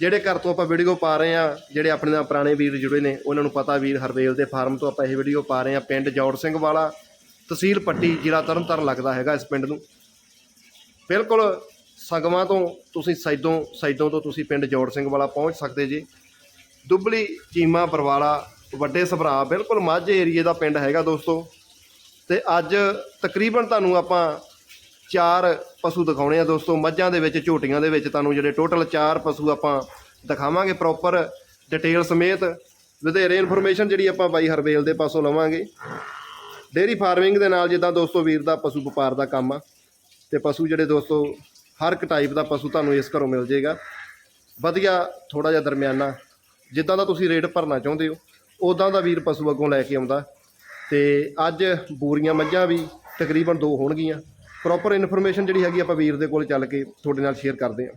ਜਿਹੜੇ ਘਰ ਤੋਂ ਆਪਾਂ ਵੀਡੀਓ ਪਾ ਰਹੇ ਆ ਜਿਹੜੇ ਆਪਣੇ ਨਾਲ ਪੁਰਾਣੇ ਵੀਰ ਜੁੜੇ ਨੇ, ਉਹਨਾਂ ਨੂੰ ਪਤਾ ਵੀਰ ਹਰਵੇਲ ਦੇ ਫਾਰਮ ਤੋਂ ਆਪਾਂ ਇਹ ਵੀਡੀਓ ਪਾ ਰਹੇ ਆ ਪਿੰਡ ਜੌੜ ਸਿੰਘ ਵਾਲਾ, ਤਹਿਸੀਲ ਪੱਟੀ, ਜ਼ਿਲ੍ਹਾ ਤਰਨਤਾਰਨ ਲੱਗਦਾ ਹੈਗਾ ਇਸ ਪਿੰਡ ਨੂੰ। ਬਿਲਕੁਲ ਸੰਗਮਾਂ ਤੋਂ ਤੁਸੀਂ ਸੈਦੋਂ ਸੈਦੋਂ ਤੋਂ ਤੁਸੀਂ ਪਿੰਡ ਜੌੜ ਸਿੰਘ ਵਾਲਾ ਪਹੁੰਚ ਸਕਦੇ ਜੀ। ਦੁੱਬਲੀ, ਚੀਮਾ, ਬਰਵਾਲਾ, ਵੱਡੇ ਸਭਰਾ, ਬਿਲਕੁਲ ਮਾਝੇ ਏਰੀਏ ਦਾ ਪਿੰਡ ਹੈਗਾ ਦੋਸਤੋ। ਤੇ ਅੱਜ ਤਕਰੀਬਨ ਤੁਹਾਨੂੰ ਆਪਾਂ ਚਾਰ ਪਸ਼ੂ ਦਿਖਾਉਣੇ ਆ ਦੋਸਤੋ। ਮੱਝਾਂ ਦੇ ਵਿੱਚ, ਝੋਟੀਆਂ ਦੇ ਵਿੱਚ ਤੁਹਾਨੂੰ ਜਿਹੜੇ ਟੋਟਲ ਚਾਰ ਪਸ਼ੂ ਆਪਾਂ ਦਿਖਾਵਾਂਗੇ ਪ੍ਰੋਪਰ ਡਿਟੇਲ ਸਮੇਤ। ਵਧੇਰੇ ਇਨਫੋਰਮੇਸ਼ਨ ਜਿਹੜੀ ਆਪਾਂ ਬਾਈ ਹਰਵੇਲ ਦੇ ਪਾਸੋਂ ਲਵਾਂਗੇ। ਡੇਰੀ ਫਾਰਮਿੰਗ ਦੇ ਨਾਲ ਜਿੱਦਾਂ ਦੋਸਤੋ ਵੀਰ ਦਾ ਪਸ਼ੂ ਵਪਾਰ ਦਾ ਕੰਮ ਆ। ਤੇ ਪਸ਼ੂ ਜਿਹੜੇ ਦੋਸਤੋ, ਹਰ ਇੱਕ ਟਾਈਪ ਦਾ ਪਸ਼ੂ ਤੁਹਾਨੂੰ ਇਸ ਘਰੋਂ ਮਿਲ ਜਾਏਗਾ। ਵਧੀਆ ਥੋੜਾ ਜਿਹਾ ਦਰਮਿਆਨਾ, ਜਿੱਦਾਂ ਦਾ ਤੁਸੀਂ ਰੇਟ ਭਰਨਾ ਚਾਹੁੰਦੇ ਹੋ ਉਦਾਂ ਦਾ ਵੀਰ ਪਸ਼ੂ ਅੱਗੋਂ ਲੈ ਕੇ ਆਉਂਦਾ। ਤੇ ਅੱਜ ਬੂਰੀਆਂ ਮੱਝਾਂ ਵੀ ਤਕਰੀਬਨ ਦੋ ਹੋਣਗੀਆਂ। ਪ੍ਰੋਪਰ ਇਨਫੋਰਮੇਸ਼ਨ ਜਿਹੜੀ ਹੈਗੀ ਆਪਾਂ ਵੀਰ ਦੇ ਕੋਲ ਚੱਲ ਕੇ ਤੁਹਾਡੇ ਨਾਲ ਸ਼ੇਅਰ ਕਰਦੇ ਹਾਂ।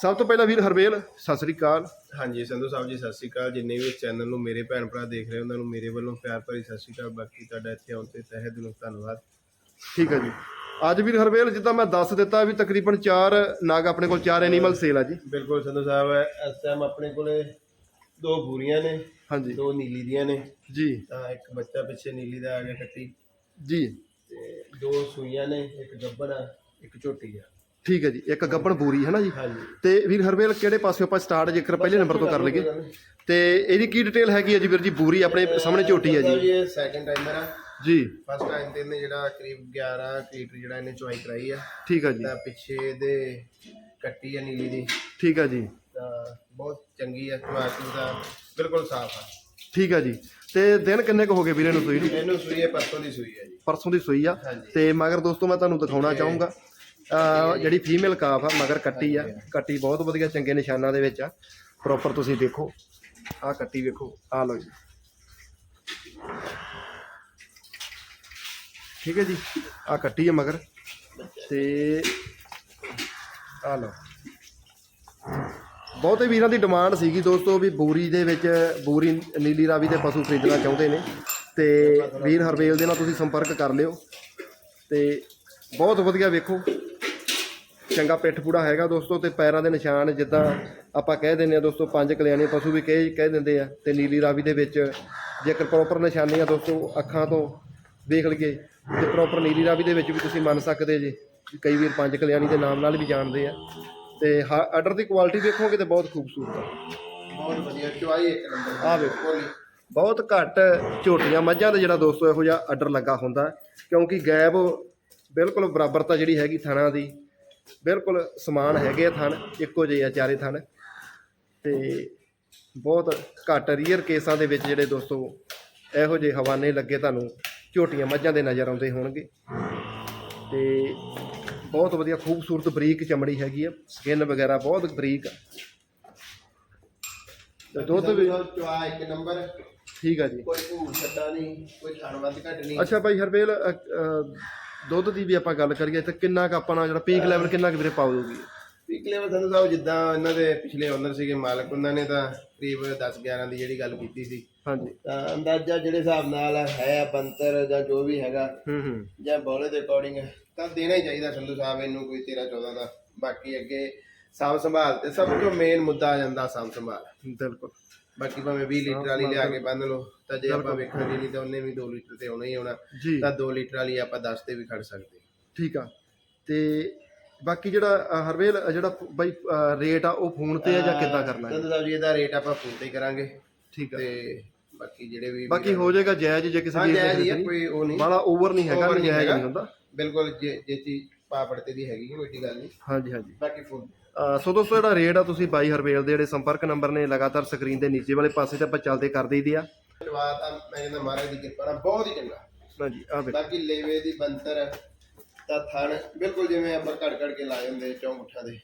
ਸਭ ਤੋਂ ਪਹਿਲਾਂ ਵੀਰ ਹਰਵੇਲ ਸਤਿ ਸ੍ਰੀ ਅਕਾਲ। ਹਾਂਜੀ ਸੰਧੂ ਸਾਹਿਬ ਜੀ ਸਤਿ ਸ਼੍ਰੀ ਅਕਾਲ। ਜਿੰਨੇ ਵੀ ਇਸ ਚੈਨਲ ਨੂੰ ਮੇਰੇ ਭੈਣ ਭਰਾ ਦੇਖ ਰਹੇ ਉਹਨਾਂ ਨੂੰ ਮੇਰੇ ਵੱਲੋਂ ਪਿਆਰ ਭਰੀ ਸਤਿ ਸ਼੍ਰੀ ਅਕਾਲ। ਬਾਕੀ ਤੁਹਾਡਾ ਇੱਥੇ ਆਉਣ ਤੇ ਤਹਿ ਦਿਲੋਂ ਧੰਨਵਾਦ। ਠੀਕ ਹੈ ਜੀ। ਅੱਜ ਵੀਰ ਹਰਵੇਲ ਜਿੱਦਾਂ ਮੈਂ ਦੱਸ ਦਿੱਤਾ ਵੀ ਤਕਰੀਬਨ ਚਾਰ ਨਾਗ ਆਪਣੇ ਕੋਲ ਚਾਰ ਐਨੀਮਲ ਸੇਲ ਆ ਜੀ। ਬਿਲਕੁਲ ਸੰਧੂ ਸਾਹਿਬ ਇਸ ਟਾਈਮ ਆਪਣੇ ਕੋਲੇ ਦੋ ਬੂਰੀਆਂ ਨੇ ਹਾਂਜੀ। ਦੋ ਨੀਲੀ ਦੀਆਂ ਨੇ। ਜੀ। ਤਾਂ ਇੱਕ ਬੱਚਾ ਪਿੱਛੇ ਨੀਲੀ ਦਾ ਆ ਗਿਆ ਕੱਟੀ ਜੀ। ਦੋ ਸੂਈਆਂ ਨੇ ਇੱਕ ਗੱਬਣ ਆ ਇੱਕ ਝੋਟੀ ਆ। ਠੀਕ ਹੈ ਜੀ ਇੱਕ ਗੱਬਣ ਬੂਰੀ ਹੈ ਨਾ ਜੀ? ਹਾਂਜੀ। ਤੇ ਵੀਰ ਹਰਵੇਲ ਕਿਹੜੇ ਪਾਸੇ ਆਪਾਂ ਸਟਾਰਟ ਜੇਕਰ ਪਹਿਲੇ ਨੰਬਰ ਤੋਂ ਕਰ ਲਈਏ? ਤੇ ਇਹਦੀ ਕੀ ਡਿਟੇਲ ਹੈਗੀ ਹੈ ਜੀ ਵੀਰ ਜੀ? ਬੂਰੀ ਆਪਣੇ ਸਾਹਮਣੇ ਝੋਟੀ ਹੈ ਜੀ। ਇਹ ਸੈਕੰਡ ਟਾਈਮਰ ਆ। ਜੀ। ਫਸਟ ਟਾਈਮ ਤੇ ਇਹਨੇ ਜਿਹੜਾ ਕਰੀਬ 11 ਲੀਟਰ ਜਿਹੜਾ ਇਹਨੇ ਚੁਆਈ ਕਰਾਈ ਆ। ਠੀਕ ਹੈ ਜੀ। ਤਾਂ ਪਿੱਛੇ ਦੇ ਕੱਟੀ ਆ ਨੀਲੀ ਦੀ। ਠੀਕ ਹੈ ਜੀ। ਤਾਂ ਬਹੁਤ ਚੰਗੀ ਆ ਚੁਆਈ ਦਾ ਬਿਲਕੁਲ ਸਾਫ਼ ਆ। ਠੀਕ ਹੈ ਜੀ। ਤੇ ਦਿਨ ਕਿੰਨੇ ਕੁ ਹੋ ਗਏ ਵੀਰੇ ਨੂੰ ਸੂਈ ਨੂੰ? ਇਹਨੂੰ ਸੂਈ ਹੈ ਪਰਸੋਂ ਦੀ ਸੂਈ ਹੈ ਜੀ। ਪਰਸੋਂ ਦੀ ਸੂਈ ਆ। ਹਾਂਜੀ। ਤੇ ਮਗਰ ਦੋਸਤੋ ਮੈਂ ਤੁਹਾਨੂੰ ਦਿਖਾਉਣਾ ਚਾਹੂੰਗਾ। ਅਹ ਜਿਹੜੀ ਫੀਮੇਲ ਕਾਫ ਆ ਮਗਰ ਕੱਟੀ ਆ। ਕੱਟੀ ਬਹੁਤ ਵਧੀਆ ਚੰਗੇ ਨਿਸ਼ਾਨਾਂ ਦੇ ਵਿੱਚ ਆ। ਪ੍ਰੋਪਰ ਤੁਸੀਂ ਦੇਖੋ। ਆਹ ਕੱਟੀ ਵੇਖੋ ਆਹ ਲਓ ਜੀ। ਠੀਕ ਹੈ ਜੀ। ਆਹ ਕੱਟੀ ਆ ਮਗਰ। ਤੇ ਆਹ ਲਓ। ਬਹੁਤੇ ਵੀਰਾਂ ਦੀ ਡਿਮਾਂਡ ਸੀਗੀ ਦੋਸਤੋ ਵੀ ਬੂਰੀ ਦੇ ਵਿੱਚ, ਬੂਰੀ ਨੀਲੀ ਰਾਵੀ ਦੇ ਪਸ਼ੂ ਖਰੀਦਣਾ ਚਾਹੁੰਦੇ ਨੇ। ਤੇ ਵੀਰ ਹਰਵੇਲ ਦੇ ਨਾਲ ਤੁਸੀਂ ਸੰਪਰਕ ਕਰ ਲਿਓ। ਤੇ ਬਹੁਤ ਵਧੀਆ ਵੇਖੋ। ਚੰਗਾ ਪਿੱਠ ਪੂੜਾ ਹੈਗਾ ਦੋਸਤੋ ਤੇ ਪੈਰਾਂ ਦੇ ਨਿਸ਼ਾਨ ਜਿੱਦਾਂ ਆਪਾਂ ਕਹਿ ਦਿੰਦੇ ਆ ਦੋਸਤੋ, ਪੰਜ ਕਲਿਆਣੇ ਪਸ਼ੂ ਵੀ ਕਹਿ ਕਹਿ ਦਿੰਦੇ ਆ ਤੇ ਨੀਲੀ ਰਾਵੀ ਦੇ ਵਿੱਚ ਜੇਕਰ ਪ੍ਰੋਪਰ ਨਿਸ਼ਾਨੀਆਂ ਦੋਸਤੋ ਅੱਖਾਂ ਤੋਂ ਦੇਖ ਲਈਏ ਤੇ ਪ੍ਰੋਪਰ ਨੀਲੀ ਰਾਵੀ ਦੇ ਵਿੱਚ ਵੀ ਤੁਸੀਂ ਮੰਨ ਸਕਦੇ ਜੇ। ਕਈ ਵੀਰ ਪੰਜ ਕਲਿਆਣੀ ਦੇ ਨਾਮ ਨਾਲ ਵੀ ਜਾਣਦੇ ਆ। ਤੇ ਆਰਡਰ ਦੀ ਕੁਆਲਿਟੀ ਦੇਖੋਗੇ ਤੇ ਬਹੁਤ ਖੂਬਸੂਰਤ ਆ। ਬਹੁਤ ਵਧੀਆ ਚੁਆਈ ਇੱਕ ਨੰਬਰ ਆਹ ਵੇਖੋ। ਬਹੁਤ ਘੱਟ ਝੋਟੀਆਂ ਮੱਝਾਂ ਦਾ ਜਿਹੜਾ ਦੋਸਤੋ ਇਹੋ ਜਿਹਾ ਆਰਡਰ ਲੱਗਾ ਹੁੰਦਾ ਕਿਉਂਕਿ ਗੈਪ ਬਿਲਕੁਲ ਬਰਾਬਰਤਾ ਜਿਹੜੀ ਹੈਗੀ ਥਣਾ ਦੀ ਬਿਲਕੁਲ ਸਮਾਨ ਹੈਗੇ ਆ ਥਣ ਇੱਕੋ ਜਿਹੇ ਆ ਚਾਰੇ ਥਣ। ਤੇ ਬਹੁਤ ਘੱਟ ਰੀਅਰ ਕੇਸਾਂ ਦੇ ਵਿੱਚ ਜਿਹੜੇ ਦੋਸਤੋ ਇਹੋ ਜਿਹੇ ਹਵਾਨੇ ਲੱਗੇ ਤੁਹਾਨੂੰ ਝੋਟੀਆਂ ਮੱਝਾਂ ਦੇ ਨਜ਼ਰ ਆਉਂਦੇ ਹੋਣਗੇ। ਤੇ ਬਹੁਤ ਵਧੀਆ ਖੂਬਸੂਰਤ ਬਰੀਕ ਚਮੜੀ ਹੈਗੀ ਆ ਸਕਿਨ ਵਗੈਰਾ ਬਹੁਤ ਬਰੀਕ ਆ। ਤੇ ਦੁੱਧ ਵੀ ਚੁਆਈ ਇੱਕ ਨੰਬਰ। ਠੀਕ ਆ ਜੀ। ਕੋਈ ਭੂਰ ਛੱਡਾ ਨਹੀਂ ਕੋਈ ਖਾਣ ਵੱਧ ਘੱਟ ਨਹੀਂ। ਅੱਛਾ ਭਾਈ ਹਰਵੇਲ ਅ, ਅ, ਦੁੱਧ ਦੀ ਵੀ ਆਪਾਂ ਗੱਲ ਕਰੀਏ ਤੇ ਕਿੰਨਾ ਕੁ ਆਪਣਾ ਜਿਹੜਾ ਪੀਕ ਲੈਵਲ ਕਿੰਨਾ ਕੁ ਵੀਰੇ ਪਾਉ ਦੋਗੀ? ਪੀਕ ਲੈਵਲ ਸੰਧੂ ਸਾਹਿਬ ਜਿੱਦਾਂ ਇਹਨਾਂ ਦੇ ਪਿਛਲੇ ਓਨਰ ਸੀਗੇ ਮਾਲਕ ਉਹਨਾਂ ਨੇ ਤਾਂ ਕਰੀਬ 10 11 ਦੀ ਜਿਹੜੀ ਗੱਲ ਕੀਤੀ ਸੀ। ਹਾਂਜੀ। ਤਾਂ ਅੰਦਾਜ਼ਾ ਜਿਹੜੇ ਹਿਸਾਬ ਨਾਲ ਹੈ ਬੰਤਰ ਜਾਂ ਜੋ ਵੀ ਹੈਗਾ ਹੂੰ ਹੂੰ। ਜਾਂ ਬੋਲੇ ਦੇ ਅਕੋਰਡਿੰਗ ਤਾਂ ਦੇਣਾ ਹੀ ਚਾਹੀਦਾ ਸੰਧੂ ਸਾਹਿਬ ਇਹਨੂੰ ਕੋਈ 13 14 ਦਾ ਬਾਕੀ ਅੱਗੇ ਸਾਂਭ ਸੰਭਾਲ ਤੇ ਸਭ ਤੋਂ ਮੇਨ ਮੁੱਦਾ ਆ ਜਾਂਦਾ ਸਾਂਭ ਸੰਭਾਲ। ਬਿਲਕੁਲ। ਬਾਕੀ ਭਾਵੇਂ 20 ਲੀਟਰ ਵਾਲੀ ਲਿਆ ਕੇ ਬੰਨ ਲਓ ਤਾਂ ਜੇ ਆਪਾਂ ਵੇਖਾਂਗੇ ਨਹੀਂ ਤਾਂ ਉਹਨੇ ਵੀ 2 ਲੀਟਰ ਤੇ ਆਉਣਾ ਹੀ ਆਉਣਾ ਜੀ। ਤਾਂ 2 ਲੀਟਰ ਵਾਲੀ ਆਪਾਂ 10 ਤੇ ਵੀ ਖੜ ਸਕਦੇ। ਠੀਕ ਆ। ਤੇ ਬਾਕੀ ਜਿਹੜਾ ਅ, ਹਰਵੇਲ ਅ, ਜਿਹੜਾ ਬਾਈ ਅ, ਰੇਟ ਆ ਉਹ ਫੋਨ ਤੇ ਆ ਜਾਂ ਕਿੱਦਾਂ ਕਰਨਾ ਹੈ? ਸੰਧੂ ਸਾਹਿਬ ਜੀ ਇਹਦਾ ਰੇਟ ਆਪਾਂ ਫੋਨ ਤੇ ਹੀ ਕਰਾਂਗੇ। ਠੀਕ ਆ। ਤੇ ਬਾਕੀ ਜਿਹੜੇ ਵੀ ਬਾਕੀ ਹੋ ਜਾਏਗਾ ਜਾਇਜ਼ ਜੇ ਕਿਸੇ ਹਾਂ ਵੀਰ ਜਾਇਜ਼ ਹੀ ਨੇ ਆ, ਕੋਈ ਉਹ ਨਹੀਂ। ਬਾਲਾ ਓਵਰ ਨਹੀਂ ਹੈਗਾ Over ਨਹੀਂ ਜਾਇਜ਼ ਹੈਗਾ। ਨਹੀਂ ਹੁੰਦਾ। ਬਿਲਕੁਲ ਜੇ ਜੇ ਚੀਜ਼ ਪਾਪੜ ਤੇ ਦੀ ਹੈਗੀ ਕੋਈ ਏਡੀ ਗੱਲ ਨਹੀਂ। ਹਾਂਜੀ ਹਾਂਜੀ। ਬਾਕੀ ਫੋਨ ਅ, ਸੋ ਦੋਸਤੋ ਜਿਹੜਾ ਰੇਟ ਆ ਤੁਸੀਂ ਬਾਈ ਹਰਵੇਲ ਦੇ ਜਿਹੜੇ ਸੰਪਰਕ ਨੰਬਰ ਨੇ ਲਗਾਤਾਰ ਸਕਰੀਨ ਦੇ ਨੀਚੇ ਵਾਲੇ ਪਾਸੇ ਤੇ ਆਪਾਂ ਚੱਲਦੇ ਕਰ ਦਈਦੀ ਆ। ਧੰਨਵਾਦ ਆ ਮੈਂ ਕਹਿੰਦਾ ਮਹਾਰਾਜ ਦੀ ਕਿਰਪਾ ਨਾਲ ਬਹੁਤ ਹੀ ਚੰਗਾ। ਹਾਂਜੀ ਆ ਵੇਖੋ। ਬਾਕੀ ਲੇਵੇ ਦੀ ਬੰਤਰ ਤਾਂ ਥਣ ਬਿਲਕੁਲ ਜਿਵੇਂ ਆਪਾਂ ਘੜ ਘੜ ਕੇ ਲਾਏ ਹੁੰਦੇ ਚੌਂਕ ਮੁੱਠਾਂ ਦੇ।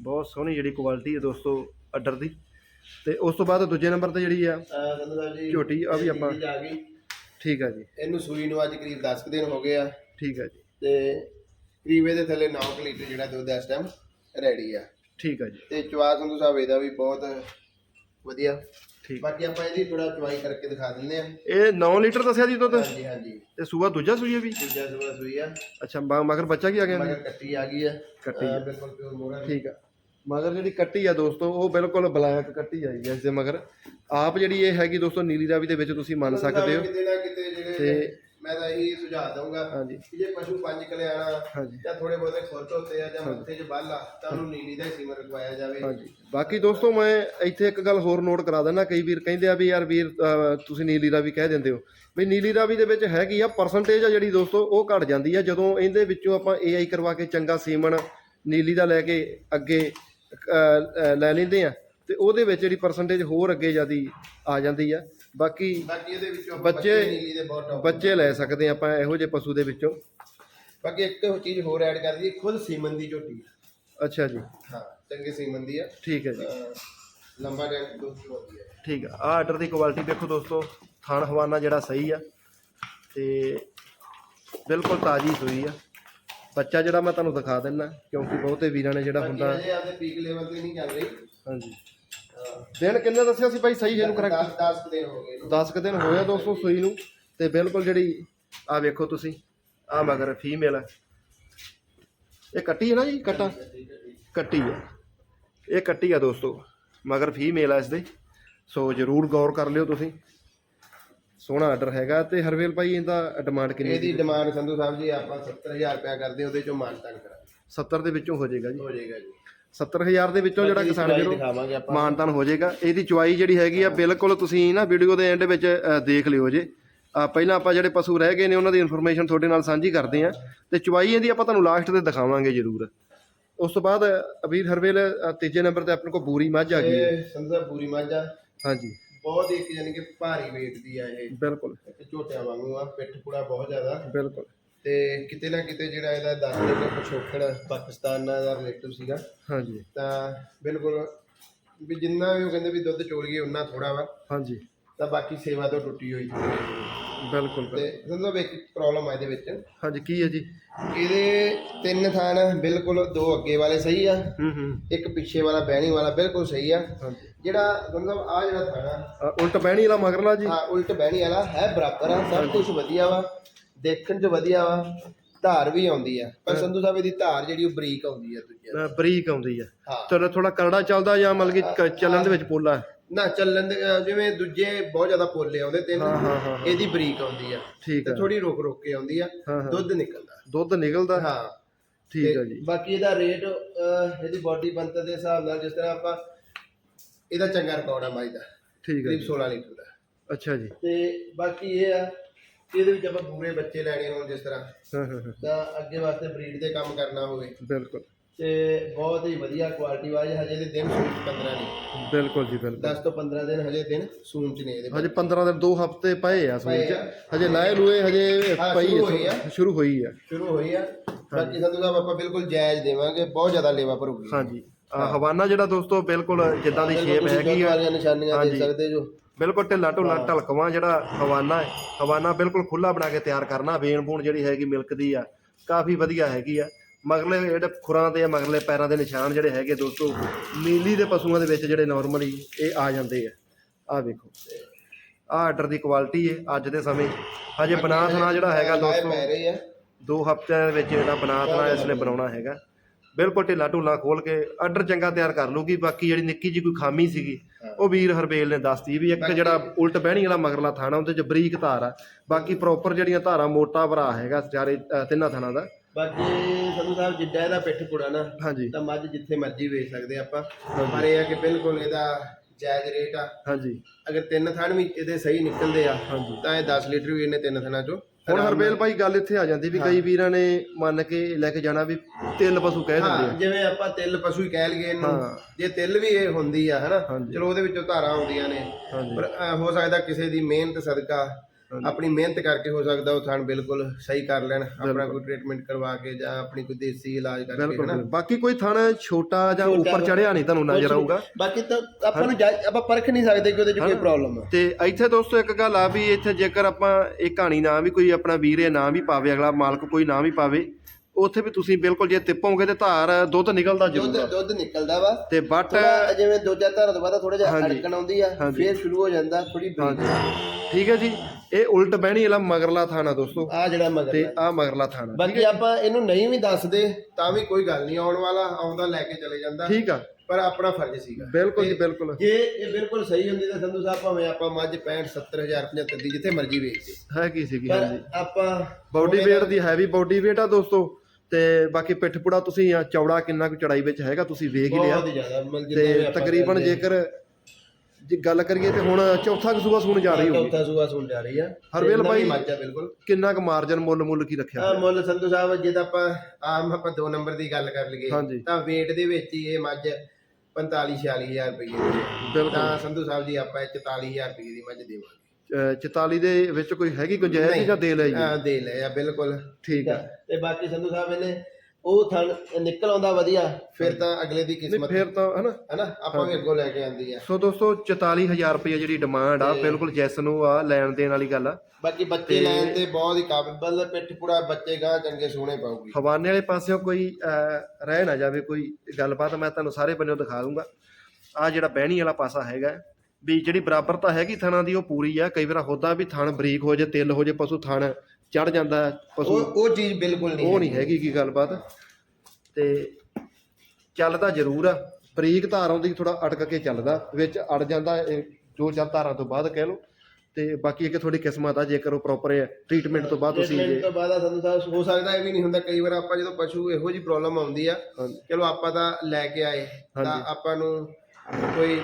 ਬਹੁਤ ਸੋਹਣੀ ਜਿਹੜੀ ਕੁਆਲਿਟੀ ਹੈ ਦੋਸਤੋ ਆਰਡਰ ਦੀ। ਤੇ ਉਸ ਤੋਂ ਬਾਅਦ ਦੂਜੇ ਨੰਬਰ ਤੇ ਜਿਹੜੀ ਆ ਅਹ ਸੰਧੂ ਸਾਹਿਬ ਜੀ। ਝੋਟੀ, ਆਹ ਵੀ ਆਪਾਂ- ਚ ਆ ਗਈ। ਠੀਕ ਆ ਜੀ। ਇਹਨੂੰ ਸੂਈ ਨੂੰ ਅੱਜ ਕਰੀਬ 10 ਕੁ ਦਿਨ ਹੋ ਗਏ ਆ। ਠੀਕ ਆ ਜੀ। ਤੇ ਕਰੀਬ ਇਹਦੇ ਥੱਲੇ 9 ਲੀਟਰ ਜਿਹੜਾ ਦੁੱਧ ਇਸ ਟਾਈਮ ਰੈਡੀ ਆ। ਠੀਕ ਆ ਜੀ। ਤੇ ਚਵਾ ਸੰਧੂ ਸਾਹਿਬ ਇਹਦਾ ਵੀ ਬਹੁਤ ਵਧੀਆ। ਠੀਕ। ਬਾਕੀ ਆਪਾਂ ਇਹਦੀ ਥੋੜਾ ਚਵਾਈ ਕਰਕੇ ਦਿਖਾ ਦਿੰਦੇ ਆ ਇਹ 9 ਲੀਟਰ ਦੱਸਿਆ ਜੀ ਦੁੱਧ? ਹਾਂਜੀ ਹਾਂਜੀ। ਤੇ ਸੂਆ ਦੂਜਾ ਸੂਈ ਹੈ ਵੀ? ਦੂਜਾ ਸੂਆ ਸੂਈ ਆ। ਅੱਛਾ ਮ- ਮਗਰ ਬੱਚਾ ਕੀ ਆ ਗਿਆ? ਮਗਰ ਕੱਟੀ ਆ ਗਈ ਆ। ਕੱਟੀ ਅਹ ਬਿਲਕੁਲ ਪਿਓਰ ਮੋੜਾ ਠੀਕ ਆ। ਮਗਰ ਜਿਹੜੀ ਕੱਟੀ ਆ ਦੋਸਤੋ ਉਹ ਬਿਲਕੁਲ ਬਲੈਕ ਕੱਟੀ ਆਈ ਹੈ ਇਸ ਦੇ ਮਗਰ। ਆਪ ਜਿਹੜੀ ਇਹ ਹੈਗੀ ਦੋਸਤੋ ਨੀਲੀ ਰਾਵੀ ਦੇ ਵਿੱਚ ਤੁਸੀਂ ਮੰਨ ਸਕਦੇ ਹੋ। ਕਿਤੇ ਨਾ ਕਿਤੇ ਜਿਹੜੇ ਮੈਂ ਤਾਂ ਇਹੀ ਸੁਝਾਅ ਦਊਂਗਾ ਹਾਂਜੀ। ਕਿ ਜੇ ਪਸ਼ੂ ਪੰਜ ਕਲਿਆਣਾ ਹਾਂਜੀ। ਜਾਂ ਥੋੜੇ ਬਹੁਤੇ ਖੁਰਚ ਹੁੰਦੇ ਆ ਜਾਂ ਮੱਥੇ 'ਚ ਬੱਲ ਆ ਤਾਂ ਉਹਨੂੰ ਨੀਲੀ ਦਾ ਹੀ ਸੀਮਰ ਰਖਵਾਇਆ ਜਾਵੇ। ਹਾਂਜੀ। ਬਾਕੀ ਦੋਸਤੋ ਮੈਂ ਇੱਥੇ ਇੱਕ ਗੱਲ ਹੋਰ ਨੋਟ ਕਰਾ ਦਿੰਦਾ। ਕਈ ਵੀਰ ਕਹਿੰਦੇ ਆ ਵੀ ਯਾਰ ਵੀਰ ਅਹ, ਤੁਸੀਂ ਨੀਲੀ ਰਾਵੀ ਕਹਿ ਦਿੰਦੇ ਹੋ। ਵੀ ਨੀਲੀ ਰਾਵੀ ਦੇ ਵਿੱਚ ਹੈਗੀ ਆ ਪਰਸੈਂਟੇਜ ਆ ਜਿਹੜੀ ਦੋਸਤੋ ਉਹ ਘਟ ਜਾਂਦੀ ਆ। ਜਦੋਂ ਇਹਦੇ ਵਿੱਚੋਂ ਆਪਾਂ ਏਆਈ ਕਰਵਾ ਕੇ ਚੰਗਾ ਸੀਮਨ ਨੀਲੀ ਦਾ ਲੈ ਕੇ ਅੱਗੇ ਅਹ, ਅਹ, ਲੈ ਲੈਂਦੇ ਆ ਤੇ ਉਹਦੇ ਵਿੱਚ ਜਿਹੜੀ ਪਰਸੈਂਟੇਜ ਹੋਰ ਅੱਗੇ ਜਿਆਦੀ ਆ ਜਾਂਦੀ ਆ। ਬਾਕੀ ਬਾਕੀ ਇਹਦੇ ਵਿੱਚੋਂ ਆਪਾਂ ਬੱਚੇ- ਬੱਚੇ ਨੀਲੀ ਦੇ ਬਹੁਤ top ਬੱਚੇ ਲੈ ਸਕਦੇ ਆ ਆਪਾਂ ਇਹੋ ਜਿਹੇ ਪਸ਼ੂ ਦੇ ਵਿੱਚੋਂ। ਬਾਕੀ ਇੱਕ ਹੋਰ ਚੀਜ਼ ਹੋਰ ਐਡ ਕਰ ਦਈਏ ਖੁਦ ਸੀਮਨ ਦੀ ਝੋਟੀ ਅੱਛਾ ਜੀ। ਹਾਂ ਚੰਗੇ ਸੀਮਨ ਦੀ ਆ। ਠੀਕ ਹੈ ਜੀ। ਅਹ ਲੰਬਾ ਟਾਈਮ ਦੁੱਧ ਚੋਦੀ ਹੈ ਠੀਕ ਆ ਆਹ ਆਰਡਰ ਦੀ ਕੁਆਲਿਟੀ ਦੇਖੋ ਦੋਸਤੋ ਥਣ ਹਵਾਨਾ ਜਿਹੜਾ ਸਹੀ ਆ। ਤੇ ਬਿਲਕੁਲ ਤਾਜ਼ੀ ਸੂਈ ਆ। ਬੱਚਾ ਜਿਹੜਾ ਮੈਂ ਤੁਹਾਨੂੰ ਦਿਖਾ ਦਿੰਦਾ ਕਿਉਂਕਿ ਬਹੁਤੇ ਵੀਰਾਂ ਨੇ ਜਿਹੜਾ ਬਾਕੀ ਹੁੰਦਾ ਅਜੇ ਆਪਦੇ ਪੀਕ ਲੈਵਲ ਤੇ ਨਹੀਂ ਚੱਲ ਰਹੀ। ਹਾਂਜੀ। ਦਿਨ ਕਿੰਨੇ ਦੱਸਿਆ ਸੀ ਭਾਈ ਸਹੀ ਇਹਨੂੰ ਕਰੈਕਟ 10 10 ਦਿਨ ਹੋ ਗਏ ਇਹਨੂੰ। 10 ਕੁ ਦਿਨ ਹੋਇਆ ਦੋਸਤੋ ਸੂਈ ਨੂੰ। ਤੇ ਬਿਲਕੁਲ ਜਿਹੜੀ ਆ ਵੇਖੋ ਤੁਸੀਂ ਆ ਮਗਰ ਫੀਮੇਲ ਹੈ ਇਹ ਕੱਟੀ ਹੈ ਨਾ ਜੀ ਕੱਟਾ? ਕੱਟੀ ਹੈ। ਇਹ ਕੱਟੀ ਆ ਦੋਸਤੋ ਮਗਰ ਫੀਮੇਲ ਆ ਇਸ ਦੇ ਸੋ ਜਰੂਰ ਗੌਰ ਕਰ ਲਿਓ ਤੁਸੀਂ। ਸੋਹਣਾ ਆਰਡਰ ਹੈਗਾ ਤੇ ਹਰਵੇਲ ਭਾਈ ਇਹਦਾ ਡਿਮਾਂਡ ਕਿੰਨੀ ਇਹਦੀ ਡਿਮਾਂਡ ਸੰਧੂ ਸਾਹਿਬ ਜੀ ਆਪਾਂ 70000 ਰੁਪਇਆ ਕਰਦੇ ਉਹਦੇ ਚੋਂ ਮਾਨਤਾਨ ਕਰਾਂਗੇ। 70 ਦੇ ਵਿੱਚੋਂ ਹੋ ਜਾਏਗਾ ਜੀ। ਹੋ ਜਾਏਗਾ ਜੀ। 70000 ਦੇ ਵਿੱਚੋਂ ਜਿਹੜਾ ਕਿਸਾਨ ਵੀਰੋ ਮਾਨਤਾਨ ਹੋ ਜਾਏਗਾ। ਇਹਦੀ ਚੁਆਈ ਜਿਹੜੀ ਹੈਗੀ ਆ ਬਿਲਕੁਲ ਤੁਸੀਂ ਨਾ ਵੀਡੀਓ ਦੇ ਐਂਡ ਵਿੱਚ ਦੇਖ ਲਿਓ ਜੇ। ਪਹਿਲਾਂ ਆਪਾਂ ਜਿਹੜੇ ਪਸ਼ੂ ਰਹਿ ਗਏ ਨੇ ਉਹਨਾਂ ਦੀ ਇਨਫੋਰਮੇਸ਼ਨ ਤੁਹਾਡੇ ਨਾਲ ਸਾਂਝੀ ਕਰਦੇ ਆ ਤੇ ਚੁਆਈ ਇਹਦੀ ਆਪਾਂ ਤੁਹਾਨੂੰ ਲਾਸਟ ਤੇ ਦਿਖਾਵਾਂਗੇ ਜ਼ਰੂਰ। ਉਸ ਤੋਂ ਬਾਅਦ ਅਬੀਰ ਹਰਵੇਲ ਤੀਜੇ ਨੰਬਰ ਤੇ ਆਪਣੇ ਕੋਲ ਬੂਰੀ ਮੱਝ ਆ ਗਈ ਹੈ। ਸੰਧੂ ਪੂਰੀ ਮਾਝਾ ਹਾਂਜੀ। ਬਹੁਤ ਇੱਕ ਯਾਨੀ ਕਿ ਭਾਰੀ weight ਦੀ ਆ ਇਹ। ਬਿਲਕੁਲ। ਝੋਟਿਆਂ ਵਾਂਗੂ ਆ ਪਿੱਠ ਪੂੜਾ ਬਹੁਤ ਜ਼ਿਆਦਾ। ਬਿਲਕੁਲ। ਤੇ ਕਿਤੇ ਨਾ ਕਿਤੇ ਜਿਹੜਾ ਇਹਦਾ 10 ਲੀਟਰ ਪਿਛੋਕੜ ਪਾਕਿਸਤਾਨ ਨਾਲ ਦਾ ਰਿਲੇਟਿਵ ਸੀਗਾ। ਹਾਂਜੀ। ਤਾਂ ਬਿਲਕੁਲ ਵੀ ਜਿੰਨਾ ਵੀ ਉਹ ਕਹਿੰਦੇ ਵੀ ਦੁੱਧ ਗਈ ਉਹਨਾਂ ਥੋੜਾ ਵਾ। ਹਾਂਜੀ। ਤਾਂ ਬਾਕੀ ਸੇਵਾ ਤੋਂ ਟੁੱਟੀ ਹੋਈ। ਬਿਲਕੁਲ ਤੇ ਸਾਹਿਬ ਇੱਕ ਪ੍ਰੋਬਲਮ ਆ ਇਹਦੇ ਵਿੱਚ। ਹਾਂਜੀ ਕੀ ਹੈ ਜੀ? ਇਹਦੇ ਤਿੰਨ ਥਾਨ ਬਿਲਕੁਲ ਦੋ ਅੱਗੇ ਵਾਲੇ ਸਹੀ ਆ ਹੂੰ ਹੂੰ। ਇੱਕ ਪਿੱਛੇ ਵਾਲਾ ਬਹਿਣੀ ਵਾਲਾ ਬਿਲਕੁਲ ਸਹੀ ਆ। ਹਾਂਜੀ। ਜਿਹੜਾ ਮਤਲਬ ਆ ਜਿਹੜਾ ਥਾਣਾ ਉਲਟ ਬਹਿਣੀ ਵਾਲਾ ਮਗਰਲਾ ਜੀ? ਹਾਂ ਉਲਟ ਬਹਿਣੀ ਵਾਲਾ ਹੈ ਬਰਾਬਰ ਆ ਸਭ ਕੁਝ ਵਧੀਆ ਵਾ। ਦੇਖਣ 'ਚ ਵਧੀਆ ਵਾ ਧਾਰ ਵੀ ਆਉਂਦੀ ਆ। ਪਰ ਸੰਧੂ ਸਾਹਿਬ ਦੀ ਧਾਰ ਜਿਹੜੀ ਉਹ ਬਰੀਕ ਆਉਂਦੀ ਆ ਦੂਜਿਆਂ ਅ, ਬਰੀਕ ਆਉਂਦੀ ਆ। ਹਾਂ। ਥੋੜਾ ਥੋੜਾ ਕਰੜਾ ਚੱਲਦਾ ਜਾਂ ਮਤਲਬ ਕਿ ਕ- ਚੱਲਣ ਦੇ ਵਿੱਚ ਪੋਲਾ? ਹੈ ਨਾ ਚੱਲਣ ਦੇ ਅਹ ਜਿਵੇਂ ਦੂਜੇ ਬਹੁਤ ਜ਼ਿਆਦਾ ਪੋਲੇ ਆਉਂਦੇ ਤਿੰਨ ਹਾਂ ਹਾਂ ਹਾਂ ਇਹਦੀ ਬਰੀਕ ਆਉਂਦੀ ਆ। ਠੀਕ ਤੇ ਥੋੜੀ ਰੁਕ ਰੁਕ ਕੇ ਆਉਂਦੀ ਆ ਹਾਂ ਹਾਂ। ਦੁੱਧ ਨਿਕਲਦਾ। ਦੁੱਧ ਨਿਕਲਦਾ? ਹਾਂ। ਠੀਕ ਹੈ ਜੀ। ਬਾਕੀ ਇਹਦਾ ਰੇਟ ਇਹਦੀ ਬਾਡੀ ਬੰਤਰ ਦੇ ਹਿਸਾਬ ਨਾਲ ਜਿਸ ਤਰ੍ਹਾਂ ਆਪਾਂ ਇਹਦਾ ਚੰਗਾ ਰਿਕਾਰਡ ਆ ਮਾਈ ਦਾ। ਠੀਕ ਹੈ ਕਰੀਬ ਜੀ। 16 ਲੀਟਰ ਦਾ। ਅੱਛਾ ਜੀ। ਤੇ ਬਾਕੀ ਇਹ ਆ ਇਹਦੇ ਵਿੱਚ ਆਪਾਂ ਪੂਰੇ ਬੱਚੇ ਲੈਣੇ ਹੋਣ ਜਿਸ ਤਰ੍ਹਾਂ। ਹਾਂ ਹਾਂ ਹਾਂ। ਤਾਂ ਅੱਗੇ ਵਾਸਤੇ ਬਰੀਡ ਦੇ ਕੰਮ ਕਰਨਾ ਹੋਵੇ। ਬਿਲਕੁਲ। ਤੇ ਬਹੁਤ ਹੀ ਵਧੀਆ ਕੁਆਲਿਟੀ ਵਾਜ ਹਜੇ ਦੇ ਦਿਨ ਸੂਨ 'ਚ 15 ਨੇ ਬਿਲਕੁਲ ਜੀ ਬਿਲਕੁਲ। 10 ਤੋਂ 15 ਦਿਨ ਹਜੇ ਦਿਨ ਸੂਨ ਚ ਨੇ ਇਹਦੇ ਹਜੇ 15 ਦਿਨ ਦੋ ਹਫ਼ਤੇ ਪਏ ਆ ਸੂਈ ਪਏ ਚ ਆ। ਹਜੇ ਲਾਏ ਲੂਏ ਹਜੇ ਹਾਂ, ਪਈ ਸ਼ੁਰੂ ਹੋਈ ਆ। ਸ਼ੁਰੂ ਹੋਈ ਆ। ਸ਼ੁਰੂ ਹੋਈ ਆ। ਬਾਕੀ ਸੰਧੂ ਸਾਹਿਬ ਆਪਾਂ ਬਿਲਕੁਲ ਜਾਇਜ਼ ਦੇਵਾਂਗੇ ਬਹੁਤ ਜ਼ਿਆਦਾ ਲੇਵਾ ਭਰੂਗੀ। ਹਾਂਜੀ। ਹਵਾਨਾ ਜਿਹੜਾ ਦੋਸਤੋ ਬਿਲਕੁਲ ਜਿੱਦਾਂ ਦੀ ਸ਼ੇਪ ਹੈਗੀ ਆ। ਨਿਸ਼ਾਨੀਆਂ ਹਾਂਜੀ। ਦੇਖ ਸਕਦੇ ਜੋ। ਬਿਲਕੁਲ ਢਿੱਲਾ ਢੁੱਲਾ ਢਲਕਵਾਂ ਜਿਹੜਾ ਹਵਾਨਾ ਹੈ। ਹਵਾਨਾ ਬਿਲਕੁਲ ਖੁੱਲਾ ਬਣਾ ਕੇ ਤਿਆਰ ਕਰਨਾ। ਵੇਣ ਬੂਣ ਜਿਹੜੀ ਹੈਗੀ ਮਿਲਕ ਦੀ ਆ ਕਾਫੀ ਵਧੀਆ ਹੈਗੀ ਆ। ਮਗਰਲੇ ਜਿਹੜੇ ਖੁਰਾਂ ਦੇ ਮਗਰਲੇ ਪੈਰਾਂ ਦੇ ਨਿਸ਼ਾਨ ਜਿਹੜੇ ਹੈਗੇ ਦੋਸਤੋ ਨੀਲੀ ਦੇ ਪਸ਼ੂਆਂ ਦੇ ਵਿੱਚ ਜਿਹੜੇ ਨਾਰਮਲੀ ਇਹ ਆ ਜਾਂਦੇ ਆ। ਆ ਵੇਖੋ। ਆ ਆਰਡਰ ਦੀ ਕੁਆਲਿਟੀ ਹੈ ਅੱਜ ਦੇ ਸਮੇਂ। ਹਜੇ ਬਨਾਥਨਾ ਜਿਹੜਾ ਹੈਗਾ ਦੋਸਤੋ ਦੋ ਹਫ਼ਤਿਆਂ ਦੇ ਵਿੱਚ ਜਿਹੜਾ ਬਨਾਥਨਾ ਇਸ ਨੇ ਬਣਾਉਣਾ ਹੈਗਾ। ਬਿਲਕੁਲ ਢਿੱਲਾ ਢੁੱਲਾ ਖੋਲ ਕੇ ਆਰਡਰ ਚੰਗਾ ਤਿਆਰ ਕਰ ਲੂਗੀ ਬਾਕੀ ਜਿਹੜੀ ਨਿੱਕੀ ਜੀ ਕੋਈ ਖਾਮੀ ਸੀਗੀ ਉਹ ਵੀਰ ਹਰਬੇਲ ਨੇ ਦੱਸਤੀ ਵੀ ਇੱਕ ਜਿਹੜਾ ਉਲਟ ਬਹਿਣੀ ਵਾਲਾ ਮਗਰਲਾ ਥਾਣਾ ਉਹਦੇ ਚ ਬਰੀਕ ਧਾਰ ਆ। ਬਾਕੀ ਪ੍ਰੋਪਰ ਜਿਹੜੀਆਂ ਧਾਰਾਂ ਮੋਟਾ ਭਰਾ ਹੈਗਾ ਚਾਰੇ ਅ, ਤਿੰਨਾਂ ਥਾਣਾ ਦਾ। ਬਾਕੀ ਸੰਧੂ ਸਾਹਿਬ ਜਿੱਡਾ ਇਹਦਾ ਪਿੱਠ ਪੁੜਾ ਨਾ ਹਾਂਜੀ। ਤਾਂ ਮੱਝ ਜਿੱਥੇ ਮਰਜ਼ੀ ਵੇਚ ਸਕਦੇ ਆਪਾਂ। ਪਰ ਇਹ ਆ ਕਿ ਬਿਲਕੁਲ ਇਹਦਾ ਜਾਇਜ਼ ਰੇਟ ਆ। ਹਾਂਜੀ। ਅਗਰ ਤਿੰਨ ਥਣ ਵੀ ਇਹਦੇ ਸਹੀ ਨਿਕਲਦੇ ਆ ਹਾਂਜੀ। ਤਾਂ ਇਹ 10 ਲੀਟਰ ਵੀ ਇਹਨੇ ਤਿੰਨ ਥਣਾਂ ਚੋਂ ਹੁਣ ਹਰਬੇਲ ਭਾਈ ਗੱਲ ਇੱਥੇ ਆ ਜਾਂਦੀ ਵੀ ਕਈ ਵੀਰਾਂ ਨੇ ਮੰਨ ਕੇ ਲੈ ਕੇ ਜਾਣਾ ਵੀ ਤਿੰਨ ਪਸ਼ੂ ਕਹਿ ਦਿੰਦੇ ਹਾਂ ਜਿਵੇਂ ਆਪਾਂ ਤਿਲ ਪਸ਼ੂ ਹੀ ਕਹਿ ਲਈਏ ਇਹਨੂੰ ਹਾਂ। ਜੇ ਤਿਲ ਵੀ ਇਹ ਹੁੰਦੀ ਆ ਹਨਾ? ਹਾਂਜੀ। ਚਲੋ ਉਹਦੇ ਵਿੱਚੋਂ ਧਾਰਾਂ ਆਉਂਦੀਆਂ ਨੇ। ਹਾਂਜੀ। ਪਰ ਅਹ, ਹੋ ਸਕਦਾ ਕਿਸੇ ਦੀ ਮਿਹਨਤ ਸਦਕਾ ਆਪਣੀ ਮਿਹਨਤ ਕਰਕੇ ਹੋ ਸਕਦਾ ਉਹ ਥਣ ਬਿਲਕੁਲ ਸਹੀ ਕਰ ਲੈਣ ਆਪਣਾ ਕੋਈ ਟ੍ਰੀਟਮੈਂਟ ਕਰਵਾ ਕੇ ਜਾਂ ਆਪਣੀ ਕੋਈ ਦੇਸੀ ਇਲਾਜ ਕਰਕੇ ਬਿਲਕੁਲ ਬਾਕੀ ਕੋਈ ਥਣ ਛੋਟਾ ਜਾਂ ਉੱਪਰ ਚੜਿਆ ਨਹੀਂ ਤੁਹਾਨੂੰ ਨਜ਼ਰ ਆਊਗਾ। ਬਾਕੀ ਤਾਂ ਆਪਾਂ ਨੂੰ ਆਪਾਂ ਪਰਖ ਨਹੀਂ ਸਕਦੇ ਕਿ ਉਹਦੇ 'ਚ ਕੋਈ ਪ੍ਰੋਬਲਮ ਆ। ਤੇ ਇੱਥੇ ਦੋਸਤੋ ਇੱਕ ਗੱਲ ਆ ਵੀ ਇੱਥੇ ਜੇਕਰ ਆਪਾਂ ਇਹ ਕਹਾਣੀ ਨਾ ਵੀ ਕੋਈ ਆਪਣਾ ਵੀਰ ਇਹ ਨਾ ਵੀ ਪਾਵੇ ਅਗਲਾ ਮਾਲਕ ਕੋਈ ਨਾ ਵੀ ਪਾਵੇ ਉੱਥੇ ਵੀ ਤੁਸੀਂ ਬਿਲਕੁਲ ਜੇ ਤਿੱਪੋਗੇ ਤੇ ਧਾਰ ਦੁੱਧ ਨਿਕਲਦਾ ਜ਼ਰੂਰ ਦੁੱਧ ਆ। ਦੁੱਧ ਨਿਕਲਦਾ ਵਾ। ਤੇ ਬਟ ਜਿਵੇਂ ਦੂਜਾ ਧਰਨ ਤੋਂ ਬਾਅਦ ਥੋੜਾ ਜਿਹਾ ਹਾਂਜੀ। ਅੜਕਣ ਆਉਂਦੀ ਆ ਹਾਂਜੀ। ਫੇਰ ਸ਼ੁਰੂ ਹੋ ਜਾਂਦਾ ਥੋੜੀ ਬਰੀਕ ਠੀਕ ਹੈ ਜੀ। ਇਹ ਉਲਟ ਬਹਿਣੀ ਵਾਲਾ ਮਗਰਲਾ ਥਾਣਾ ਦੋਸਤੋ। ਆ ਜਿਹੜਾ ਮਗਰ ਤੇ ਆ ਮਗਰਲਾ ਥਾਣਾ ਬਾਕੀ ਆਪਾਂ ਇਹਨੂੰ ਨਹੀਂ ਵੀ ਦੱਸਦੇ ਤਾਂ ਵੀ ਕੋਈ ਗੱਲ ਨਹੀਂ ਆਉਣ ਵਾਲਾ ਆਉਂਦਾ ਲੈ ਕੇ ਚਲੇ ਜਾਂਦਾ। ਠੀਕ ਆ। ਪਰ ਆਪਣਾ ਫਰਜ਼ ਸੀਗਾ। ਬਿਲਕੁਲ ਜੀ ਬਿਲਕੁਲ। ਜੇ ਇਹ ਬਿਲਕੁਲ ਸਹੀ ਹੁੰਦੀ ਤਾਂ ਸੰਧੂ ਸਾਹਿਬ ਭਾਵੇਂ ਆਪਾਂ ਮੱਝ 65 70000 75 ਦੀ ਜਿੱਥੇ ਮਰਜ਼ੀ ਵੇਚਦੇ ਹੈ ਕੀ ਸੀਗੀ ਪਰ ਹਾਂਜੀ। ਆਪਾਂ ਬਾਡੀ weight ਦੀ ਹੈਵੀ ਬਾਡੀ weight ਆ ਦੋਸਤੋ। ਤੇ ਬਾਕੀ ਪਿੱਠ ਪੁੜਾ ਤੁਸੀਂ ਆ ਚੌੜਾ ਕਿੰਨਾ ਕੁ ਚੜਾਈ ਵਿੱਚ ਹੈਗਾ ਤੁਸੀਂ ਵੇਖ ਹੀ ਲਿਆ। ਬਹੁਤ ਜ਼ਿਆਦਾ ਮਤਲਬ ਜਿੰਨਾ ਵੀ ਤੇ ਆਪਾਂ ਤਕਰੀਬਨ ਕਰਦੇ ਜੇਕਰ ਜੇ ਗੱਲ ਕਰੀਏ ਤੇ ਹੁਣ ਚੌਥਾ ਕਸੂਆ ਸੂਣ ਜਾ ਰਹੀ ਹੋਊਗੀ। ਚੌਥਾ ਸੂਆ ਸੁਣ ਜਾ ਰਹੀ ਆ। ਹਰਵੇਲ ਬਾਈ- ਆ ਬਿਲਕੁਲ। ਕਿੰਨਾ ਕੁ ਮਾਰਜਨ ਮੁੱਲ ਮੁੱਲ ਕੀ ਰੱਖਿਆ? ਆ ਮੁੱਲ ਸੰਧੂ ਸਾਹਿਬ ਜੇ ਤਾਂ ਆਪਾਂ ਆਮ ਆਪਾਂ ਦੋ ਨੰਬਰ ਦੀ ਗੱਲ ਕਰ ਲਈਏ। ਤਾਂ weight ਦੇ ਵਿੱਚ ਹੀ ਇਹ ਮੱਝ 45 46000 ਰੁਪਏ ਦੀ ਹੈ। ਬਿਲਕੁਲ। ਤਾਂ ਸੰਧੂ ਸਾਹਿਬ ਜੀ ਆਪਾਂ ਇਹ 44000 ਰੁਪਏ ਦੀ ਮੱਝ ਦੇਵਾਂਗੇ। ਅਹ 44 ਦੇ ਵਿੱਚ ਕੋਈ ਹੈਗੀ ਗੁੰਜਾਇਸ਼ ਜਾਂ ਦੇ ਲੈ ਜੀ ਹਾਂ ਦੇ ਲਏ ਆ ਬਿਲਕੁਲ। ਠੀਕ ਆ। ਤੇ ਬਾਕੀ ਸੰਧੂ ਸਾਹਿਬ ਇਹਨੇ ਉਹ ਥਣ ਨਿਕਲ ਆਉਂਦਾ ਵਧੀਆ ਫਿਰ ਤਾਂ ਅਗਲੇ ਦੀ ਕਿਸਮਤ ਫਿਰ ਤਾਂ ਹਨਾ? ਹਨਾ ਆਪਾਂ ਵੀ ਅੱਗੋਂ ਲੈ ਕੇ ਆਂਦੀ ਆ। ਸੋ ਦੋਸਤੋ 44000 ਰੁਪਏ ਜਿਹੜੀ ਡਿਮਾਂਡ ਆ ਬਿਲਕੁਲ ਜੈਸ ਨੂੰ ਆ ਲੈਣ ਦੇਣ ਵਾਲੀ ਗੱਲ ਆ। ਬਾਕੀ ਬੱਚੇ ਲੈਣ ਤੇ ਬਹੁਤ ਹੀ ਕਾਬਲ ਪਿੱਠ ਪੁੜਾ ਬੱਚੇ ਗਾਂ ਚੰਗੇ ਸੋਹਣੇ ਪਾਉਗੀ ਹਵਾਨੇ ਵਾਲੇ ਪਾਸਿਓਂ ਕੋਈ ਰਹਿ ਨਾ ਜਾਵੇ ਕੋਈ ਗੱਲਬਾਤ ਮੈਂ ਤੁਹਾਨੂੰ ਸਾਰੇ ਬੰਨਿਓ ਦਿਖਾ ਦੂੰਗਾ। ਆ ਜਿਹੜਾ ਬਹਿਣੀ ਵਾਲਾ ਪਾਸਾ ਹੈਗਾ ਵੀ ਜਿਹੜੀ ਬਰਾਬਰਤਾ ਹੈਗੀ ਥਣਾ ਦੀ ਉਹ ਪੂਰੀ ਆ। ਕਈ ਵਾਰ ਹੁੰਦਾ ਵੀ ਥਣ ਬਰੀਕ ਹੋ ਜੇ ਤਿਲ ਹੋ ਜੇ ਪਸ਼ੂ ਥਣ ਚੜ ਜਾਂਦਾ ਪਸ਼ੂ ਉਹ ਉਹ ਚੀਜ਼ ਬਿਲਕੁਲ ਨਹੀਂ ਉਹ ਨਹੀਂ ਹੈਗੀ। ਕੀ ਗੱਲਬਾਤ। ਤੇ ਚੱਲਦਾ ਜ਼ਰੂਰ ਆ। ਬਰੀਕ ਧਾਰ ਆਉਂਦੀ ਥੋੜਾ ਅਟਕ ਕੇ ਚੱਲਦਾ ਵਿੱਚ ਅੜ ਜਾਂਦਾ ਇਹ ਦੋ ਚਾਰ ਧਾਰਾਂ ਤੋਂ ਬਾਅਦ ਕਹਿ ਲਓ। ਤੇ ਬਾਕੀ ਇੱਕ ਥੋੜੀ ਕਿਸਮਤ ਆ ਜੇਕਰ ਉਹ ਪ੍ਰੋਪਰ ਟ੍ਰੀਟਮੈਂਟ ਤੋਂ ਬਾਅਦ ਤੁਸੀਂ ਟ੍ਰੀਟਮੈਂਟ ਜੇ ਤੋਂ ਬਾਅਦ ਆ ਸੰਧੂ ਸਾਹਿਬ ਹੋ ਸਕਦਾ ਇਹ ਵੀ ਨਹੀਂ ਹੁੰਦਾ ਕਈ ਵਾਰ ਆਪਾਂ ਜਦੋਂ ਪਸ਼ੂ ਇਹੋ ਜੀ ਪ੍ਰੋਬਲਮ ਆਉਂਦੀ ਆ। ਚਲੋ ਆਪਾਂ ਤਾਂ ਲੈ ਕੇ ਆਏ ਤਾਂ ਆਪਾਂ ਨੂੰ ਕੋਈ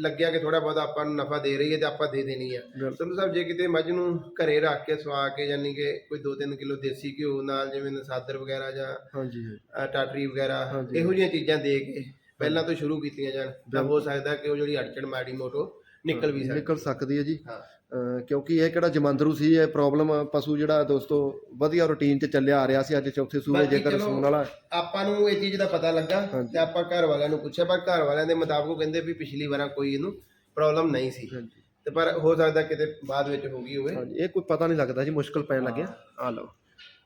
ਲੱਗਿਆ ਕਿ ਥੋੜਾ ਬਹੁਤ ਆਪਾਂ ਨੂੰ ਨਫਾ ਦੇ ਰਹੀ ਹੈ ਤੇ ਆਪਾਂ ਦੇ ਦੇਣੀ ਆ। ਬਿਲਕੁਲ। ਸੰਧੂ ਸਾਹਿਬ ਜੇ ਕਿਤੇ ਮੱਝ ਨੂੰ ਘਰੇ ਰੱਖ ਕੇ ਸਵਾ ਕੇ ਯਾਨੀ ਕਿ ਕੋਈ 2-3 ਕਿਲੋ ਦੇਸੀ ਘਿਓ ਨਾਲ ਜਿਵੇਂ ਨਸਾਦਰ ਵਗੈਰਾ ਜਾਂ ਹਾਂਜੀ ਅ, ਟਾਟਰੀ ਵਗੈਰਾ ਹਾਂਜੀ। ਇਹੋ ਜਿਹੀਆਂ ਚੀਜ਼ਾਂ ਦੇ ਕੇ ਪਹਿਲਾਂ ਤੋਂ ਸ਼ੁਰੂ ਕੀਤੀਆਂ ਜਾਣ ਤਾਂ ਹੋ ਸਕਦਾ ਕਿ ਉਹ ਜਿਹੜੀ ਅੜਚਣ ਮਾੜੀ ਮੋਟੋ ਨਿਕਲ ਵੀ ਸਕਦੀ। ਨਿਕਲ ਸਕਦੀ ਹੈ ਜੀ। ਹਾਂ। ਕਿਉਂਕਿ ਇਹ ਕਿਹੜਾ ਜਮੰਦਰੂ ਸੀ ਇਹ ਪ੍ਰੋਬਲਮ ਪਸ਼ੂ ਜਿਹੜਾ ਦੋਸਤੋ ਵਧੀਆ ਰੁਟੀਨ 'ਚ ਚੱਲਿਆ ਆ ਰਿਹਾ ਸੀ ਅੱਜ ਚੌਥੇ ਸੂਬੇ ਜੇਕਰ ਸੂਣ ਵਾਲਾ ਆਪਾਂ ਨੂੰ ਇਹ ਚੀਜ਼ ਦਾ ਪਤਾ ਲੱਗਾ। ਤੇ ਆਪਾਂ ਘਰ ਵਾਲਿਆਂ ਨੂੰ ਪੁੱਛਿਆ ਪਰ ਘਰ ਵਾਲਿਆਂ ਦੇ ਮੁਤਾਬਕ ਉਹ ਕਹਿੰਦੇ ਵੀ ਪਿਛਲੀ ਵਾਰਾਂ ਕੋਈ ਇਹਨੂੰ ਪ੍ਰੋਬਲਮ ਨਹੀਂ ਸੀ। ਤੇ ਪਰ ਹੋ ਸਕਦਾ ਕਿਤੇ ਬਾਅਦ ਵਿੱਚ ਹੋ ਗਈ ਹੋਵੇ। ਇਹ ਕੋਈ ਪਤਾ ਨਹੀਂ ਲੱਗਦਾ ਜੀ ਮੁਸ਼ਕਲ ਪੈਣ ਲੱਗਿਆ। ਆ ਲਓ।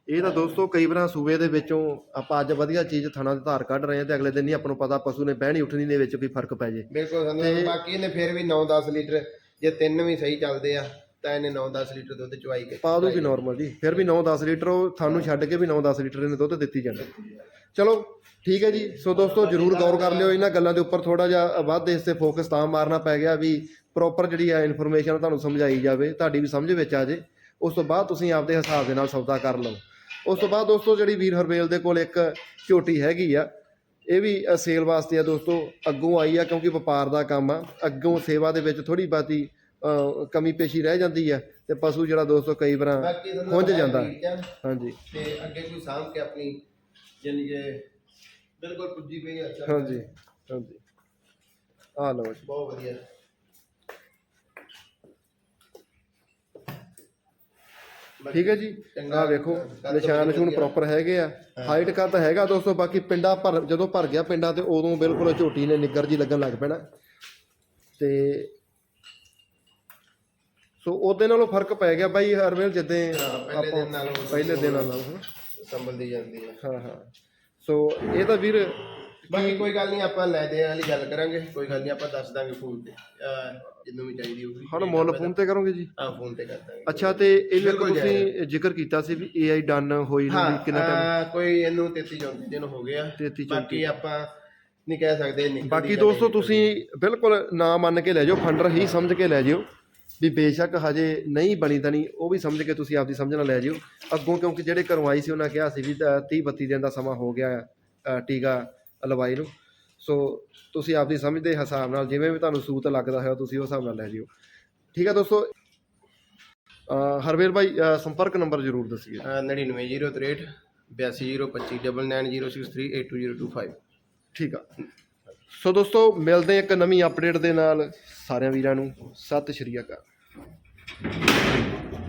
ਇਹ ਤਾਂ ਦੋਸਤੋ ਕਈ ਵਾਰਾਂ ਸੂਬੇ ਦੇ ਵਿੱਚੋਂ ਆਪਾਂ ਅੱਜ ਵਧੀਆ ਚੀਜ਼ ਥਣਾ ਦੇ ਧਾਰ ਕੱਢ ਰਹੇ ਹਾਂ ਤੇ ਅਗਲੇ ਦਿਨ ਨਹੀਂ ਆਪਾਂ ਨੂੰ ਪਤਾ ਪਸ਼ੂ ਨੇ ਬਹਿਣੀ ਉੱਠਣੀ ਦੇ ਵਿੱਚ ਕੋਈ ਫ਼ਰਕ ਪੈ ਜੇ। ਬਿਲਕੁਲ ਸਾਨੂੰ ਬਾਕੀ ਇਹਨੇ ਫਿਰ ਵੀ 9-10 ਲੀਟਰ ਜੇ ਤਿੰਨ ਵੀ ਸਹੀ ਚੱਲਦੇ ਆ ਤਾਂ ਇਹਨੇ 9-10 ਲੀਟਰ ਦੁੱਧ ਚਵਾਈ ਕੇ ਪਾ ਦੂਗੀ ਨਾਰਮਲ ਜੀ ਫਿਰ ਵੀ 9-10 ਲੀਟਰ ਉਹ ਤੁਹਾਨੂੰ ਛੱਡ ਕੇ ਵੀ 9-10 ਲੀਟਰ ਇਹਨੇ ਦੁੱਧ ਦਿੱਤੀ ਜਾਣਾ। ਚਲੋ ਠੀਕ ਹੈ ਜੀ। ਸੋ ਦੋਸਤੋ ਜਰੂਰ ਗੌਰ ਕਰ ਲਿਓ ਇਹਨਾਂ ਗੱਲਾਂ ਦੇ ਉੱਪਰ। ਥੋੜਾ ਜਿਹਾ ਵੱਧ ਇਸ ਤੇ ਫੋਕਸ ਤਾਂ ਮਾਰਨਾ ਪੈ ਗਿਆ ਵੀ ਪ੍ਰੋਪਰ ਜਿਹੜੀ ਆ ਇਨਫੋਰਮੇਸ਼ਨ ਤੁਹਾਨੂੰ ਸਮਝਾਈ ਜਾਵੇ ਤੁਹਾਡੀ ਵੀ ਸਮਝ ਵਿੱਚ ਆ ਜੇ। ਉਸ ਤੋਂ ਬਾਅਦ ਤੁਸੀਂ ਆਪਦੇ ਹਿਸਾਬ ਦੇ ਨਾਲ ਸੌਦਾ ਕਰ ਲਓ। ਉਸ ਤੋਂ ਬਾਅਦ ਦੋਸਤੋ ਜਿਹੜੀ ਵੀਰ ਹਰਬੇਲ ਦੇ ਕੋਲ ਇੱਕ ਝੋਟੀ ਹੈਗੀ ਆ ਇਹ ਵੀ ਸੇਲ ਵਾਸਤੇ ਆ ਦੋਸਤੋ ਅੱਗੋਂ ਆਈ ਆ ਕਿਉਂਕਿ ਵਪਾਰ ਦਾ ਕੰਮ ਆ। ਅੱਗੋਂ ਸੇਵਾ ਦੇ ਵਿੱਚ ਥੋੜੀ ਬਾਤੀ ਕਮੀ ਪੇਸ਼ੀ ਰਹਿ ਜਾਂਦੀ ਆ ਤੇ ਪਸ਼ੂ ਜਿਹੜਾ ਦੋਸਤੋ ਕਈ ਵਾਰਾਂ ਖੁੰਝ ਜਾਂਦਾ। ਹਾਂਜੀ। ਤੇ ਅੱਗੇ ਕੋਈ ਸਾਂਭ ਕੇ ਆਪਣੀ ਜਾਨੀ ਕਿ ਬਿਲਕੁਲ ਪੁੱਜੀ ਪਈ ਆ। ਹਾਂਜੀ ਹਾਂਜੀ। ਆ ਲਓ ਬਹੁਤ ਵਧੀਆ। ਠੀਕ ਹੈ ਜੀ। ਆ ਵੇਖੋ ਨਿਸ਼ਾਨ ਨਿਸ਼ੂਨ। ਪ੍ਰੋਪਰ ਹੈਗੇ ਆ। ਹਾਈਟ ਕੱਦ ਹੈਗਾ ਦੋਸਤੋ ਬਾਕੀ ਪਿੰਡਾ ਭਰ ਜਦੋਂ ਭਰ ਗਿਆ ਪਿੰਡਾ ਤੇ ਉਦੋਂ ਬਿਲਕੁਲ ਝੋਟੀ ਨੇ ਨਿੱਗਰ ਜੀ ਲੱਗਣ ਲੱਗ ਪੈਣਾ। ਤੇ ਸੋ ਉਹਦੇ ਨਾਲੋਂ ਫ਼ਰਕ ਪੈ ਗਿਆ ਬਾਈ ਹਰਵੇਲ ਜਿੱਦਾਂ ਪਹਿਲੇ ਦਿਨ ਨਾਲੋਂ ਪਹਿਲੇ ਦਿਨਾਂ ਨਾਲ। ਸੰਭਲਦੀ ਜਾਂਦੀ ਹੈ ਹਾਂ ਹਾਂ। ਸੋ ਇਹ ਤਾਂ ਵੀਰ ਬਾਕੀ ਕੋਈ ਗੱਲ ਨਹੀਂ ਆਪਾਂ ਲੈ ਦੇ ਵਾਲੀ ਗੱਲ ਕਰਾਂਗੇ। ਕੋਈ ਗੱਲ ਨਹੀਂ ਆਪਾਂ ਦੱਸ ਦਾਂਗੇ ਫੋਨ ਤੇ। ਅਹ ਜਿੰਨੂੰ ਵੀ ਚਾਹੀਦੀ ਹੋਊਗੀ। ਹੁਣ ਮੁੱਲ ਫੋਨ ਤੇ ਕਰੋਗੇ ਜੀ? ਹਾਂ ਫੋਨ ਤੇ ਕਰ ਦਾਂਗੇ। ਅੱਛਾ ਤੇ ਇਹ ਵੀ ਬਿਲਕੁਲ ਤੁਸੀਂ ਜ਼ਿਕਰ ਕੀਤਾ ਸੀ ਵੀ AI ਡਨ ਹੋਈ ਨੂੰ ਹਾਂ ਵੀ ਕਿੰਨਾ ਟਾਈਮ ਅਹ ਕੋਈ ਇਹਨੂੰ 33 34 ਦਿਨ ਹੋ ਗਿਆ 33 ਬਾਕੀ ਆਪਾਂ ਨਹੀਂ ਕਹਿ ਸਕਦੇ ਨਿਕਲਦੀ ਬਾਕੀ ਦੋਸਤੋ ਤੁਸੀਂ ਬਿਲਕੁਲ ਨਾ ਮੰਨ ਕੇ ਲੈ ਜਾਓ ਫੰਡਰ ਹੀ ਸਮਝ ਕੇ ਲੈ ਜਿਓ ਵੀ ਬੇਸ਼ੱਕ ਹਜੇ ਨਹੀਂ ਬਣੀ ਤਣੀ ਉਹ ਵੀ ਸਮਝ ਕੇ ਤੁਸੀਂ ਆਪਦੀ ਸਮਝ ਨਾਲ ਲੈ ਜਿਓ ਅੱਗੋਂ ਕਿਉਂਕਿ ਜਿਹੜੇ ਘਰੋਂ ਆਈ ਸੀ ਉਹਨਾਂ ਕਿਹਾ ਸੀ ਵੀ 30 32 ਦਿਨ ਦਾ ਸਮਾਂ ਹੋ ਗਿਆ ਅ, ਟੀਕਾ। ਲਵਾਈ ਨੂੰ। ਸੋ ਤੁਸੀਂ ਆਪਦੀ ਸਮਝ ਦੇ ਹਿਸਾਬ ਨਾਲ ਜਿਵੇਂ ਵੀ ਤੁਹਾਨੂੰ ਸੂਤ ਲੱਗਦਾ ਹੈ ਤੁਸੀਂ ਉਸ ਹਿਸਾਬ ਨਾਲ ਲੈ ਜਿਓ ਠੀਕ ਹੈ ਦੋਸਤੋ? ਅ, ਹਰਵੇਲ ਭਾਈ ਸੰਪਰਕ ਨੰਬਰ ਜ਼ਰੂਰ ਦੱਸੀਏ। ਅਹ 99063 82059906382025 ਠੀਕ ਆ। ਸੋ ਦੋਸਤੋ ਮਿਲਦੇ ਇੱਕ ਨਵੀਂ ਅਪਡੇਟ ਦੇ ਨਾਲ। ਸਾਰਿਆਂ ਵੀਰਾਂ ਨੂੰ ਸਤਿ ਸ਼੍ਰੀ ਅਕਾਲ।